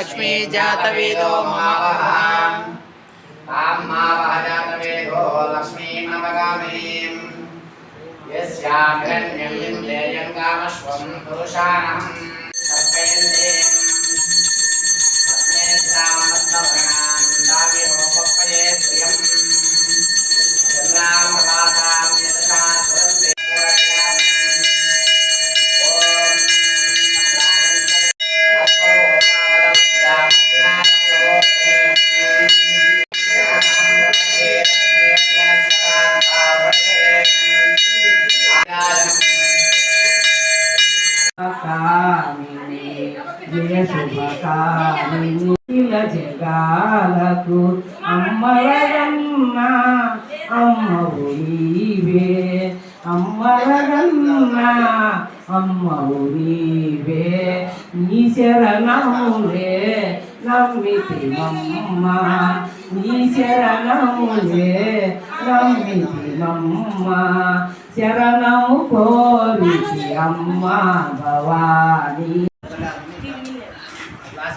लक्ष्मी जातवेदो मावः तां मावः जातवेदो लक्ष्मीमवगामीम् यस्याग्रण्यं लेयं कामश्वं पुरुषाणम् జయ శుభకామిని జగాలకు అమ్మవరమ్మ అమ్మవు నీవే. అమ్మవరమ్మ అమ్మవు నీవే. నీ శరణములే నమ్మితి మమ్మ. నీ శరణములే నమ్మితి మమ్మ. శరణము కోరితి అమ్మ భవాని.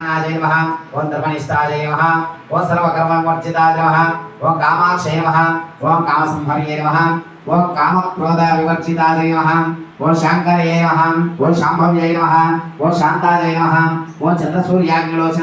ఓం ధర్మనిష్టాయ నమః ఓం సర్వకర్మవర్జితాయ నమః ఓం కామాక్షయ నమః ఓం కామసంహర్యే నమః ఓం కామక్రోధ వివర్జితాయ నమః ఓం శాంకరే నమః ఓం ఓం ఓం